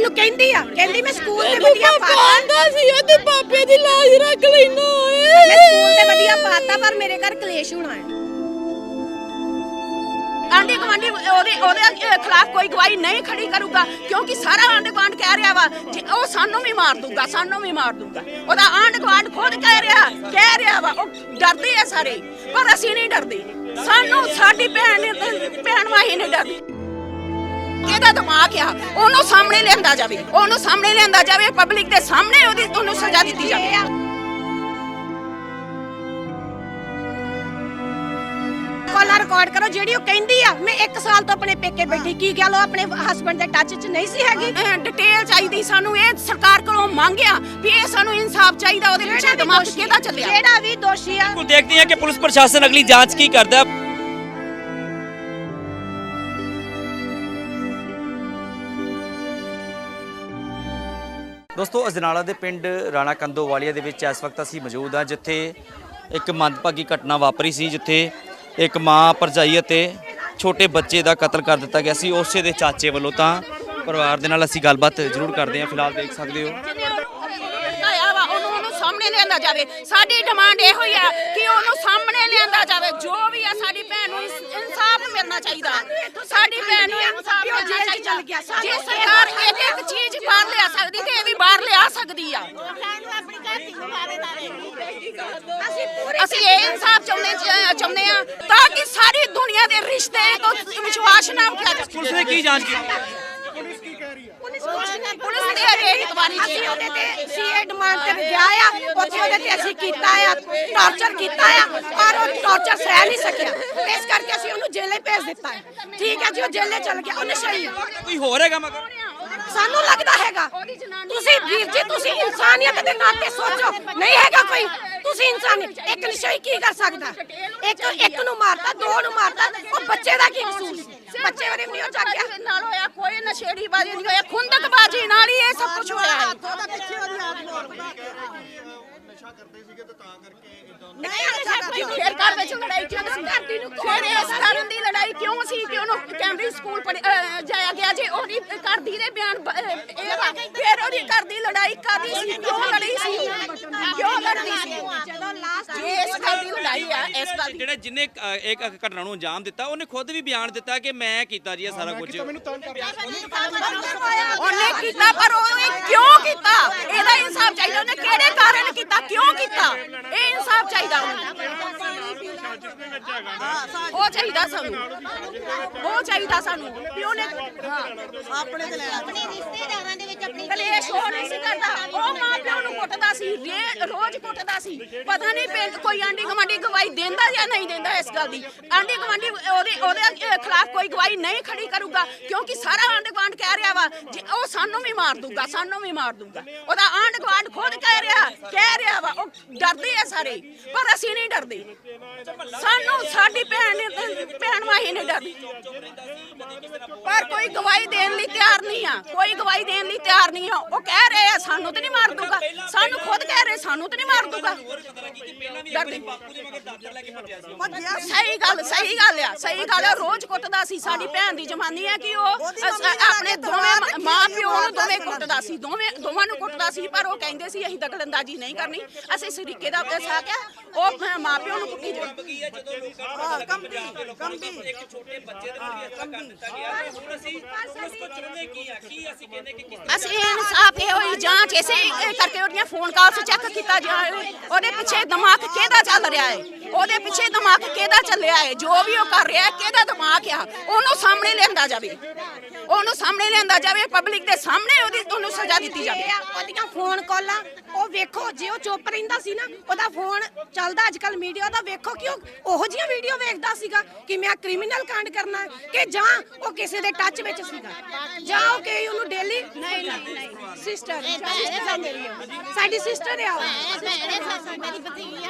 ਉਹਨੂੰ ਕਹਿੰਦੀ ਆ ਕਹਿੰਦੀ ਮੈਂ ਸਕੂਲ ਤੇ ਵਧੀਆ ਪਾਤਾ। ਸੀ ਉਹਦੇ ਪਾਪੇ ਦੀ ਲਾਜ ਰੱਖ ਲੈਣਾ ਮੈਂ ਸਕੂਲ ਤੇ ਵਧੀਆ ਪਾਤਾ ਪਰ ਮੇਰੇ ਘਰ ਕਲੇਸ਼ ਹੋਣਾ ਹੈ। ਆਂਢੀ ਗੁਆਂਢੀ ਉਹਦੇ ਉਹਦੇ ਖਿਲਾਫ ਕੋਈ ਗਵਾਹੀ ਨਹੀਂ ਖੜੀ ਕਰੂਗਾ ਕਿਉਂਕਿ ਸਾਰਾ ਆਂਢ ਗੁਆਂਢ ਕਹਿ ਰਿਹਾ ਵਾ ਜੇ ਉਹ ਸਾਨੂੰ ਵੀ ਮਾਰ ਦੂਗਾ ਸਾਨੂੰ ਵੀ ਮਾਰ ਦੂਗਾ। ਉਹਦਾ ਆਂਢ ਗੁਆਂਢ ਖੁਦ ਕਹਿ ਰਿਹਾ ਕਹਿ ਰਿਹਾ ਵਾ ਉਹ ਡਰਦੇ ਆ ਸਾਰੇ ਪਰ ਅਸੀਂ ਨਹੀਂ ਡਰਦੇ। ਸਾਨੂੰ ਸਾਡੀ ਭੈਣ ਨੇ- ਭੈਣ ਵਾਹੀ ਨਹੀਂ ਡਰਦੀ। ਇਹਦਾ ਦਿਮਾਗ ਆ ਉਹਨੂੰ ਸਾਹਮਣੇ ਲਿਆਂਦਾ ਜਾਵੇ ਉਹਨੂੰ ਸਾਹਮਣੇ ਲਿਆਂਦਾ ਜਾਵੇ ਪਬਲਿਕ ਦੇ ਸਾਹਮਣੇ ਉਹਦੀ ਉਹਨੂੰ ਸਜ਼ਾ ਦਿੱਤੀ ਜਾਵੇ। ਕਾਲਾਂ ਰਿਕਾਰਡ ਕਰੋ ਜਿਹੜੀ ਉਹ ਕਹਿੰਦੀ ਆ ਮੈਂ 1 ਸਾਲ ਤੋਂ ਆਪਣੇ ਪੇਕੇ ਬੈਠੀ ਕੀ ਗੱਲ ਉਹ ਆਪਣੇ ਹਸਬੰਡ ਦੇ ਟੱਚ 'ਚ ਨਹੀਂ ਸੀ ਹੈਗੀ? ਡਿਟੇਲ ਚਾਹੀਦੀ ਸਾਨੂੰ ਇਹ ਸਰਕਾਰ ਕੋਲੋਂ ਮੰਗਿਆ ਵੀ ਇਹ ਸਾਨੂੰ ਇਨਸਾਫ ਚਾਹੀਦਾ ਉਹਦੇ ਪਿੱਛੇ ਦਿਮਾਗ ਕਿਹਦਾ ਚੱਲਿਆ? ਜਿਹੜਾ ਵੀ ਦੋਸ਼ੀ ਆ ਦੇਖਦੇ ਹਾਂ ਕਿ ਪੁਲਿਸ ਪ੍ਰਸ਼ਾਸਨ ਅਗਲੀ ਜਾਂਚ ਕੀ ਕਰਦਾ। ਦੋਸਤੋ, ਅਜਨਾਲਾ ਦੇ ਪਿੰਡ ਰਾਣਾ ਕੰਦੋਵਾਲੀਆ ਦੇ ਵਿੱਚ ਇਸ ਵਕਤ ਅਸੀਂ ਮੌਜੂਦ ਹਾਂ, ਜਿੱਥੇ ਇੱਕ ਮੰਦਭਾਗੀ ਘਟਨਾ ਵਾਪਰੀ ਸੀ, ਜਿੱਥੇ ਇੱਕ ਮਾਂ ਭਰਜਾਈ ਅਤੇ ਛੋਟੇ ਬੱਚੇ ਦਾ ਕਤਲ ਕਰ ਦਿੱਤਾ ਗਿਆ ਸੀ। ਉਸੇ ਦੇ ਚਾਚੇ ਵੱਲੋਂ ਤਾਂ ਪਰਿਵਾਰ ਦੇ ਨਾਲ ਅਸੀਂ ਗੱਲਬਾਤ ਜ਼ਰੂਰ ਕਰਦੇ ਹਾਂ। ਫਿਲਹਾਲ ਦੇਖ ਸਕਦੇ ਹੋ ਆਇਆ ਵਾ ਉਹਨੂੰ ਉਹਨੂੰ ਸਾਹਮਣੇ ਲਿਆਂਦਾ ਜਾਵੇ। ਸਾਡੀ ਡਿਮਾਂਡ ਇਹੋ ਹੀ ਆ ਕਿ ਉਹਨੂੰ ਸਾਹਮਣੇ ਲਿਆਂਦਾ ਜਾਵੇ। ਜੋ ਵੀ ਆ ਸਾਡੀ ਭੈਣ ਨੂੰ ਇਨਸ- ਇਨਸਾਫ ਮਿਲਣਾ ਚਾਹੀਦਾ। ਸਾਡੀ ਭੈਣ ਨੂੰ ਇਨਸਾਫ ਮਿਲਣਾ ਜੇਲ੍ਹ 'ਚ ਚਲ ਗਿਆ। ਚਾਹੀਦਾ ਜੇ ਸਰਕਾਰ ਇੱਕ ਇੱਕ ਚੀਜ਼ ਬਾਹਰ ਲਿਆ ਸਕਦੀ ਤੇ ਇਹ ਵੀ ਬਾਹਰ ਲਿਆ ਸਕਦੀ ਆ। ਅਸੀਂ ਪੂਰੇ ਅਸੀਂ ਇਹ ਇਨਸਾਫ ਚਾਹੁੰਦੇ ਚਾਹੁੰਦੇ ਆ ਤਾਂ ਕਿ ਸਾਰੀ ਦੁਨੀਆ ਦੇ ਰਿਸ਼ਤੇ ਤੋਂ ਵਿਸ਼ਵਾਸ ਨਾ ਉੱਠਿਆ ਜਾਵੇ। ਪੁਲਿਸ ਨੇ ਕੀ ਜਾਂਚ ਕੀਤੀ? ਪੁਲਿਸ ਨੇ ਇਹ ਇਨਕੁਆਰੀ ਅਸੀਂ ਉਹਦੇ ਤੇ ਸੀਏ ਡਿਮਾਂਡ ਤੇ ਗਿਆ ਆ ਉੱਥੇ ਉਹਦੇ ਤੇ ਅਸੀਂ ਕੀਤਾ ਆ ਟਾਰਚਰ ਕੀਤਾ ਆ ਪਰ ਉਹ ਟਾਰਚਰ ਸਹਿ ਨਹੀਂ ਸਕਿਆ ਇਸ ਕਰਕੇ ਅਸੀਂ ਉਹਨੂੰ ਜੇਲੇ ਭੇਜ ਦਿੱਤਾ ਹੈ ਠੀਕ ਹੈ ਜੀ ਉਹ ਜੇਲੇ ਚਲ ਗਿਆ ਉਹ ਨਸ਼ਈ ਆ ਕੋਈ ਹੋਰ ਹੈਗਾ ਮਗਰ? ਸਾਨੂੰ ਲੱਗਦਾ ਹੈਗਾ। ਤੁਸੀਂ ਵੀਰ ਜੀ, ਤੁਸੀਂ ਇਨਸਾਨੀਅਤ ਦੇ ਨਾਤੇ ਸੋਚੋ। ਨਹੀਂ ਹੈਗਾ ਕੋਈ। ਤੁਸੀਂ ਇਨਸਾਨੀਅਤ ਇੱਕ ਨਸ਼ਈ ਕੀ ਕਰ ਸਕਦਾ? ਇੱਕ ਇੱਕ ਨੂੰ ਮਾਰਤਾ, ਦੋ ਨੂੰ ਮਾਰਤਾ, ਉਹ ਬੱਚੇ ਦਾ ਕੀ ਕਸੂਰ ਬੱਚੇ ਉਹਦੇ ਮੂੰਹੋਂ ਚੱਕ ਗਿਆ। ਨਾਲ ਹੋਇਆ ਕੋਈ ਨਸ਼ੇੜੀ ਬਾਜੀ ਨਹੀਂ ਹੋਇਆ ਖੁੰਦਕ ਬਾਜੀ ਨਾਲ ਹੀ ਇਹ ਸਭ ਕੁਝ ਹੋਇਆ। ਹੈ? ਨਹੀਂ ਫਿਰ ਘਰ ਵਿੱਚ ਲੜਾਈ ਕਿਉਂ ਸੀ? ਧਰਤੀ ਨੂੰ ਫਿਰ ਇਸ ਕਾਰਨ ਦੀ ਲੜਾਈ ਕਿਉਂ ਸੀ ਕਿ ਉਹਨੂੰ ਕੈਂਬਰਿਜ ਸਕੂਲ ਜਾਇਆ ਗਿਆ ਜੇ ਉਹਦੀ ਘਰ ਦੀ ਦੇ ਬਿਆਨ ਇਹ ਵਾ। ਫਿਰ ਉਹਦੀ ਘਰ ਦੀ ਲੜਾਈ ਕਾਦੀ ਸੀ? ਕਿਉਂ ਲੜੀ ਸੀ? ਕਿਉਂ ਲੜਦੀ ਸੀ? ਜਦੋਂ ਲਾਸਟ ਇਸ ਗੱਲ ਦੀ ਲੜਾਈ ਆ ਇਸ ਗੱਲ ਦੀ ਜਿਹੜੇ ਜਿਨੇ ਇੱਕ ਘਟਨਾ ਨੂੰ ਅੰਜਾਮ ਦਿੱਤਾ ਉਹਨੇ ਖੁਦ ਵੀ ਬਿਆਨ ਦਿੱਤਾ ਕਿ ਮੈਂ ਕੀਤਾ ਜੀ ਇਹ ਸਾਰਾ ਕੁਝ। ਉਹਨੇ ਕੀਤਾ ਪਰ ਉਹਨੇ ਕਿਉਂ ਕੀਤਾ? ਇਹਦਾ ਇਨਸਾਫ ਚਾਹੀਦਾ ਉਹਨੇ ਕਿਹੜੇ ਕਾਰਨ ਕੀਤਾ? ਕਿਉਂ ਕੀਤਾ? ਇਹ ਇਨਸਾਫ ਚਾਹੀਦਾ ਉਹਨੂੰ ਉਹ ਚਾਹੀਦਾ ਸਾਨੂੰ। ਉਹ ਚਾਹੀਦਾ ਸਾਨੂੰ। ਵੀ ਉਹਨੇ ਆਪਣੇ ਰਿਸ਼ਤੇਦਾਰਾਂ ਦੇ ਵਿੱਚ ਆਪਣੀ ਕਲੇਸ਼ ਹੋ ਨਹੀਂ ਸੀ ਕਰਦਾ। ਉਹ ਮਾਂ ਪਿਓ ਨੂੰ ਕੁੱਟਦਾ ਸੀ ਰੋਜ਼ ਕੁੱਟਦਾ ਸੀ। ਪਤਾ ਨਹੀਂ ਪਿੰਡ ਕੋਈ ਆਂਢੀ ਗੁਆਂਢੀ ਗਵਾਹੀ ਦਿੰਦਾ ਜਾਂ ਨਹੀਂ ਦਿੰਦਾ ਇਸ ਗੱਲ ਦੀ। ਆਂਢੀ ਗੁਆਂਢੀ ਉਹਦੇ ਉਹਦੇ ਖਿਲਾਫ ਕੋਈ ਗਵਾਹੀ ਨਹੀਂ ਖੜੀ ਕਰੂਗਾ ਕਿਉਂਕਿ ਸਾਰਾ ਆਂਢ ਗੁਆਂਢ ਕਹਿ ਰਿਹਾ ਵਾ ਜੇ ਉਹ ਸਾਨੂੰ ਵੀ ਮਾਰ ਦੂਗਾ ਸਾਨੂੰ ਵੀ ਮਾਰ ਦੂਗਾ। ਉਹਦਾ ਆਂਢ ਗੁਆਂਢ ਖੁਦ ਕਹਿ ਰਿਹਾ ਕਹਿ ਰਿਹਾ ਵਾ ਉਹ ਡਰਦੇ ਆ ਸਾਰੇ ਪਰ ਅਸੀਂ ਨਹੀਂ ਡਰਦੇ। ਸਾਨੂੰ ਸਾਡੀ ਭੈਣ ਨੇ ਭੈਣ ਵਾਹੀ ਨਹੀਂ ਡਰਦੀ। ਪਰ ਕੋਈ ਗਵਾਹੀ ਦੇਣ ਲਈ ਤਿਆਰ ਨਹੀਂ ਆ ਕੋਈ ਗਵਾਹੀ ਦੇਣ ਲਈ ਤਿਆਰ ਨਹੀਂ ਆ। ਉਹ ਕਹਿ ਰਹੇ ਆ ਸਾਨੂੰ ਤੇ ਨਹੀਂ ਮਾਰ ਦੂਗਾ ਸਾਨੂੰ ਖੁਦ ਕਹਿ ਰਹੇ ਸਾਨੂੰ ਤੇ ਨਹੀਂ ਮਾਰ ਦੂਗਾ ਡਰਦੇ। ਸਹੀ ਗੱਲ ਸਹੀ ਗੱਲ ਆ ਸਹੀ ਗੱਲ ਆ। ਰੋਜ਼ ਕੁੱਟਦਾ ਸੀ ਸਾਡੀ ਭੈਣ ਦੀ ਜਮਾਨੀ ਹੈ ਕਿ ਉਹ ਆਪਣੇ ਦੋਵੇਂ ਮਾਂ- ਮਾਂ ਪਿਓ ਨੂੰ ਦੋਵੇਂ ਕੁੱਟਦਾ ਸੀ ਦੋਵੇਂ ਦੋਵਾਂ ਨੂੰ ਕੁੱਟਦਾ ਸੀ ਪਰ ਉਹ ਕਹਿੰਦੇ ਸੀ ਅਸੀਂ ਦਖਲਅੰਦਾਜ਼ੀ ਨਹੀਂ ਕਰਨੀ। ਅਸੀਂ ਸਰੀਕੇ ਦਾ ਸਾਕ ਹੈ ਉਹ ਮਾਂ ਪਿਓ ਨੂੰ ਕੁੱਟੀ ਜਾਓ ਇੱਕ ਛੋਟੇ ਬੱਚੇ ਦੇ ਨਾਲ ਵੀ ਅੱਛਾ ਕਰ ਦਿੱਤਾ ਗਿਆ। ਤੇ ਹੁਣ ਅਸੀਂ ਉਸ ਕੋ ਚਾਹੁੰਦੇ ਕੀ ਆ? ਕੀ ਅਸੀਂ ਕਹਿੰਦੇ ਕਿ ਕਿਸ ਅਸੀਂ ਇਨਸਾਫ ਇਹ ਹੋਈ ਜਾਂਚ ਇਸੇ ਕਰਕੇ ਉਹਦੀਆਂ ਫੋਨ ਕਾਲਸ ਚੈੱਕ ਕੀਤਾ ਜਾਵੇ ਉਹਦੇ ਪਿੱਛੇ ਦਿਮਾਗ ਕਿਹਦਾ ਚੱਲ ਰਿਹਾ ਹੈ ਉਹਦੇ ਪਿੱਛੇ ਦਿਮਾਗ ਕਿਹਦਾ ਚੱਲਿਆ ਹੈ? ਜੋ ਵੀ ਉਹ ਕਰ ਰਿਹਾ ਹੈ ਕਿਹਦਾ ਦਿਮਾਗ ਆ? ਉਹਨੂੰ ਸਾਹਮਣੇ ਲਿਆਂਦਾ ਜਾਵੇ। ਉਹਨੂੰ ਸਾਹਮਣੇ ਲਿਆਂਦਾ ਜਾਵੇ ਪਬਲਿਕ ਦੇ ਸਾਹਮਣੇ ਉਹਦੀ ਉਹਨੂੰ ਸਜ਼ਾ ਦਿੱਤੀ ਜਾਵੇ। ਉਹਦੀਆਂ ਫੋਨ ਕਾਲਾਂ ਉਹ ਵੇਖੋ ਜੇ ਉਹ ਚੁੱਪ ਰਹਿੰਦਾ ਸੀ ਨਾ ਉਹਦਾ ਫੋਨ ਚੱਲਦਾ ਅੱਜ ਕੱਲ ਮੀਡੀਆ ਦਾ। ਵੇਖੋ ਕਿ ਉਹ ਉਹੋ ਜਿਹੀਆਂ ਵੀਡੀਓ ਵੇਖਦਾ ਸੀਗਾ ਕਿ ਮੈਂ ਕ੍ਰਿਮੀਨਲ ਕਾਂਡ ਕਰਨਾ ਹੈ ਕਿ ਜਾਂ ਉਹ ਕਿਸੇ ਦੇ ਟੱਚ ਵਿੱਚ ਸੀਗਾ। ਜਾਂ ਉਹ ਕਿ ਉਹਨੂੰ ਡੇਲੀ ਨਹੀਂ ਨਹੀਂ ਨਹੀਂ ਸਿਸਟਰ ਸਿਸਟਰ ਮੇਰੀ ਆ। ਸਾਡੀ। ਸਿਸਟਰ ਆ ਮੇਰੀ ਭਤੀਜੀ ਆ।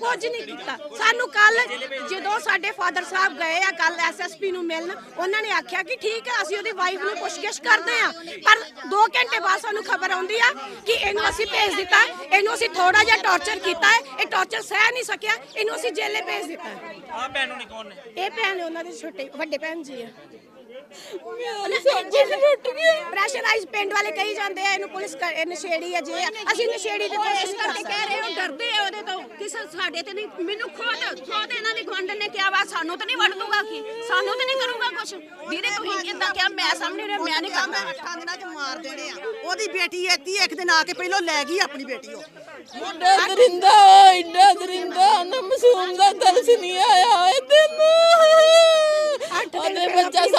ਕੁਝ ਨਹੀਂ ਕੀਤਾ। ਸਾਨੂੰ ਕੱਲ ਜਦੋਂ ਸਾਡੇ ਫਾਦਰ ਸਾਹਿਬ ਗਏ ਆ ਕੱਲ ਐਸਐਸਪੀ ਨੂੰ ਮਿਲਣ ਉਹਨਾਂ ਨੇ ਆਖਿਆ ਕਿ ਠੀਕ ਹੈ ਅਸੀਂ ਉਹਦੀ ਵਾਈਫ ਨੂੰ ਪੁੱਛਗਿੱਛ ਕਰਦੇ ਆ। ਪਰ 2 ਘੰਟੇ ਬਾਅਦ ਸਾਨੂੰ ਖਬਰ ਆਉਂਦੀ ਆ ਕਿ ਇਹਨੂੰ ਅਸੀਂ ਭੇਜ ਦਿੱਤਾ ਇਹਨੂੰ ਅਸੀਂ ਥੋੜਾ ਜਿਹਾ ਟੌਰਚਰ ਕੀਤਾ ਹੈ। ਇਹ ਟੌਰਚਰ ਸਹਿ ਨਹੀਂ ਸਕਿਆ। ਇਹਨੂੰ ਅਸੀਂ ਜੇਲੇ ਭੇਜ ਦਿੱਤਾ। ਆ ਭੈਣ ਨੂੰ ਨਹੀਂ ਕੌਣ ਨੇ? ਇਹ ਭੈਣ ਉਹਨਾਂ ਦੇ ਛੋਟੇ ਵੱਡੇ ਭੈਣ ਜੀ ਆ। ਮੇਰਾ ਸਭ ਕੁਝ ਲੁੱਟ ਗਿਆ ਪ੍ਰੈਸ਼ਰਾਈਜ਼ ਪਿੰਡ ਵਾਲੇ ਕਹੀ ਜਾਂਦੇ ਆ ਇਹਨੂੰ ਪੁਲਿਸ ਕ- ਇਹ ਨਸ਼ੇੜੀ ਹੈ ਜੇ ਅਸੀਂ ਨਸ਼ੇੜੀ ਦੀ ਉਹ ਕੋਸ਼ਿਸ਼ ਇਸ ਨਹੀਂ ਕਰ ਕਰਕੇ ਸਕਦੇ ਕਹਿ ਰਹੇ ਹੋ। ਡਰਦੇ ਆ ਉਹਦੇ ਤੋਂ। ਕਿਸੇ ਸਾਡੇ ਤੇ ਨਹੀਂ ਮੈਨੂੰ ਖੁਦ ਖੁਦ ਇਹਨਾਂ ਦੀ ਗਵੰਡਨ ਨੇ ਕਿਹਾ ਵਾ ਸਾਨੂੰ ਤਾਂ ਨਹੀਂ ਵੜ ਦੂਗਾ ਕੀ? ਸਾਨੂੰ ਤਾਂ ਨਹੀਂ ਕਰੂਗਾ ਕੁਝ ਵੀਰੇ ਤੁਸੀਂ ਕਿੱਦਾਂ ਕਿਹਾ ਮੈਂ ਸਾਹਮਣੇ ਰਿਹਾ ਮੈਂ ਨਹੀਂ ਕਰਨਾ। ਅੱਠਾਂ ਦਿਨਾਂ ਚ ਮਾਰ ਦੇਣੇ ਆ। ਉਹਦੀ ਬੇਟੀ ਇੱਥੇ ਇੱਕ ਦਿਨ ਆ ਕੇ ਪਹਿਲਾਂ ਲੈ ਗਈ ਆਪਣੀ ਬੇਟੀ ਉਹ। ਮੁੰਡਾ ਦਰਿੰਦਾ ਇੰਨਾ ਦਰਿੰਦਾ ਨਾ ਮਾਸੂਮ ਦਾ ਤਰਸ ਨਹੀਂ ਆਇਆ ਓਏ ਤੈਨੂੰ ਉਹਦੇ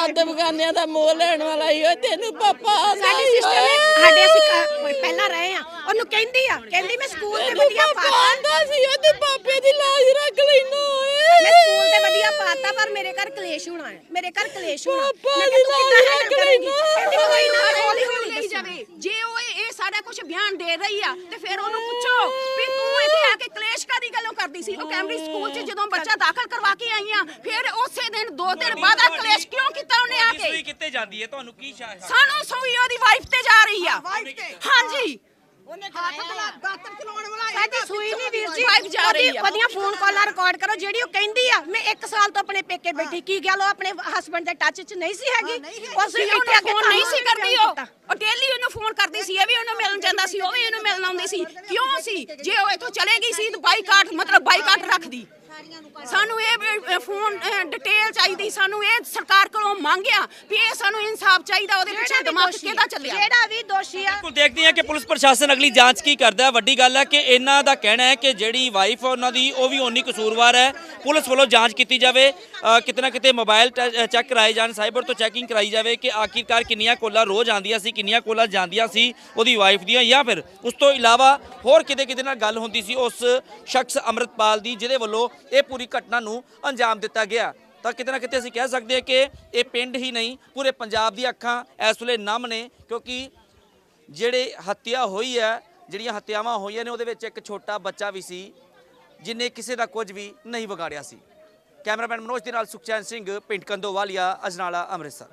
ਬੱਚਾ ਸਾਡੇ ਬਗਾਨਿਆਂ ਦਾ ਮੋਹ ਲੈਣ ਵਾਲਾ ਹੀ ਓਏ ਤੈਨੂੰ ਪਾਪਾ ਆਂਦਾ ਸਾਡੀ ਈ ਸਿਸਟਰ। ਨੇ ਸਾਡੇ ਅਸੀਂ ਕ- ਪਹਿਲਾਂ ਰਹੇ ਆ ਉਹਨੂੰ ਕਹਿੰਦੀ ਆ ਕਹਿੰਦੀ ਮੈਂ ਸਕੂਲ ਤੇ ਵਧੀਆ ਪਾਤਾ। ਆਂਦਾ ਸੀ ਉਹਦੇ ਪਾਪੇ ਦੀ ਲਾਜ ਰੱਖ ਲੈਣਾ ਮੈਂ ਓਏ ਸਕੂਲ ਤੇ ਵਧੀਆ ਪਾਤਾ ਪਰ ਮੇਰੇ ਘਰ ਕਲੇਸ਼ ਹੋਣਾ ਹੈ ਮੇਰੇ ਘਰ ਕਲੇਸ਼ ਹੋਣਾ। ਪਾਪਾ ਮੈਂ ਕਿਹਾ ਤੂੰ ਦੀ ਕਿੱਦਾਂ ਲਾਜ handle ਰੱਖ ਕਰੇਂਗੀ? ਲੈਣਾ। ਕਹਿੰਦੀ ਕੋਈ ਨਾ ਹੌਲੀ ਹੌਲੀ ਹੌਲੀ ਹੌਲੀ ਲਈ ਜਾਵੇ। ਜੇ ਉਹ ਇਹ ਸਾਰਾ ਕੁਝ ਬਿਆਨ ਦੇ ਰਹੀ ਆ ਤੇ ਫਿਰ ਉਹਨੂੰ ਪੁੱਛੋ ਵੀ ਤੂੰ ਇੱਥੇ ਆ ਕੇ ਕਲੇਸ਼ ਕਰਦੀ ਸੀ। ਉਹ ਕੈਮਰੀ ਸਕੂਲ 'ਚ ਜਦੋਂ ਬੱਚਾ ਦਾਖਲ ਕਰਵਾ ਕੇ ਆਈ ਆ ਫਿਰ ਉਸੇ ਦਿਨ ਦੋ ਦਿਨ ਬਾਅਦ ਆ ਕਲੇਸ਼ ਕਿਉਂ ਕੀਤਾ ਉਹਨੇ ਆ ਕੇ? ਕਿੱਥੇ ਜਾਂਦੀ ਹੈ? ਤੁਹਾਨੂੰ ਕੀ ਸ਼ਾਇਦ ਸਾਨੂੰ ਸੂਈ ਉਹਦੀ ਵਾਈਫ ਤੇ ਜਾ ਰਹੀ ਆ। ਵਾਈਫ ਤੇ। ਹਾਂਜੀ। ਉਹਨੇ ਹੱਥ ਬਲਾ ਦਾਤਰ ਚਲਾਉਣ ਵਾਲਾ ਵੀਰ ਜੀ ਰਹੀ ਆ। ਉਹਦੀਆਂ ਫੋਨ ਕਾਲਾਂ ਰਿਕਾਰਡ ਕਰੋ ਜਿਹੜੀ ਉਹ ਕਹਿੰਦੀ ਆ। ਮੈਂ 1 ਸਾਲ ਤੋਂ ਆਪਣੇ ਪੇਕੇ ਬੈਠੀ ਕੀ ਗੱਲ ਉਹ ਆਪਣੇ ਹਸਬੰਡ ਦੇ ਟੱਚ 'ਚ ਨਹੀਂ ਸੀ ਹੈਗੀ? ਉਸ ਸੀ ਇੱਥੇ ਕੇ ਫੋਨ ਨਹੀਂ ਸੀ ਕਰਦੀ ਉਹ। ਉਹ ਡੇਲੀ ਉਹਨੂੰ ਫੋਨ ਕਰਦੀ ਸੀ ਇਹ ਵੀ ਉਹਨੂੰ ਮਿਲਣ ਜਾਂਦਾ ਸੀ ਉਹ ਵੀ ਉਹਨੂੰ ਮਿਲਣ ਆਉਂਦੀ ਸੀ। ਕਿਉਂ ਸੀ? ਜੇ ਉਹ ਇੱਥੋਂ ਚਲੇ ਗਈ ਸੀ ਤਾਂ ਬਾਈਕਾਟ ਮਤਲਬ ਬਾਈਕਾਟ ਰੱਖਦੀ। ਸਾਨੂੰ ਇਹ ਫੋਨ ਡਿਟੇਲ ਚਾਹੀਦੀ ਸਾਨੂੰ ਇਹ ਸਰਕਾਰ ਕੋਲੋਂ ਮੰਗਿਆ ਵੀ ਇਹ ਸਾਨੂੰ ਇਨਸਾਫ ਚਾਹੀਦਾ ਉਹਦੇ ਪਿੱਛੇ ਦਿਮਾਗ ਕਿਹਦਾ ਚੱਲਿਆ? ਜਿਹੜਾ ਵੀ ਦੋਸ਼ੀ ਆ। ਬਿਲਕੁਲ ਦੇਖਦੇ ਹਾਂ ਕਿ ਪੁਲਿਸ ਪ੍ਰਸ਼ਾਸਨ ਅਗਲੀ ਜਾਂਚ ਕੀ ਕਰਦਾ ਹੈ। ਵੱਡੀ ਗੱਲ ਹੈ ਕਿ ਇਹਨਾਂ ਦਾ ਕਹਿਣਾ ਹੈ ਕਿ ਜਿਹੜੀ ਵਾਈਫ ਉਹਨਾਂ ਦੀ ਉਹ ਵੀ ਓਨੀ ਕਸੂਰਵਾਰ ਹੈ। ਪੁਲਿਸ ਵੱਲੋਂ ਜਾਂਚ ਕੀਤੀ ਜਾਵੇ। ਕਿਤੇ ਨਾ ਕਿਤੇ ਮੋਬਾਈਲ ਚੈੱਕ ਕਰਾਏ ਜਾਣ ਸਾਈਬਰ ਤੋਂ ਚੈਕਿੰਗ ਕਰਾਈ ਜਾਵੇ ਕਿ ਆਖਿਰਕਾਰ ਕਿੰਨੀਆਂ ਕੋਲਾਂ ਰੋਜ਼ ਆਉਂਦੀਆਂ ਸੀ, ਕਿੰਨੀਆਂ ਕੋਲਾਂ ਜਾਂਦੀਆਂ ਸੀ ਉਹਦੀ ਵਾਈਫ ਦੀਆਂ ਜਾਂ ਫਿਰ ਉਸ ਤੋਂ ਇਲਾਵਾ ਹੋਰ ਕਿਤੇ ਕਿਤੇ ਨਾਲ ਗੱਲ ਹੁੰਦੀ ਸੀ ਉਸ ਸ਼ਖਸ ਅੰਮ੍ਰਿਤਪਾਲ ਦੀ, ਜਿਹਦੇ ਵੱਲੋਂ ਇਹ ਪੂਰੀ ਘਟਨਾ ਨੂੰ ਅੰਜਾਮ ਦਿੱਤਾ ਗਿਆ। ਤਾਂ ਕਿਤੇ ਨਾ ਕਿਤੇ ਅਸੀਂ ਕਹਿ ਸਕਦੇ ਹਾਂ ਕਿ ਇਹ ਪਿੰਡ ਹੀ ਨਹੀਂ, ਪੂਰੇ ਪੰਜਾਬ ਦੀਆਂ ਅੱਖਾਂ ਇਸ ਵੇਲੇ ਨਮ ਨੇ ਕਿਉਂਕਿ ਜਿਹੜੇ ਹੱਤਿਆ ਹੋਈ ਹੈ, ਜਿਹੜੀਆਂ ਹੱਤਿਆਵਾਂ ਹੋਈਆਂ ਨੇ, ਉਹਦੇ ਵਿੱਚ ਇੱਕ ਛੋਟਾ ਬੱਚਾ ਵੀ ਸੀ, ਜਿਨੇ ਕਿਸੇ ਦਾ ਕੁਝ ਵੀ ਨਹੀਂ ਵਿਗਾੜਿਆ ਸੀ। ਕੈਮਰਾਮੈਨ ਮਨੋਜ ਦੇ ਨਾਲ ਸੁਖਚੈਨ ਸਿੰਘ ਪਿੰਡ ਕੰਦੋਵਾਲੀਆ ਅਜਨਾਲਾ ਅੰਮ੍ਰਿਤਸਰ।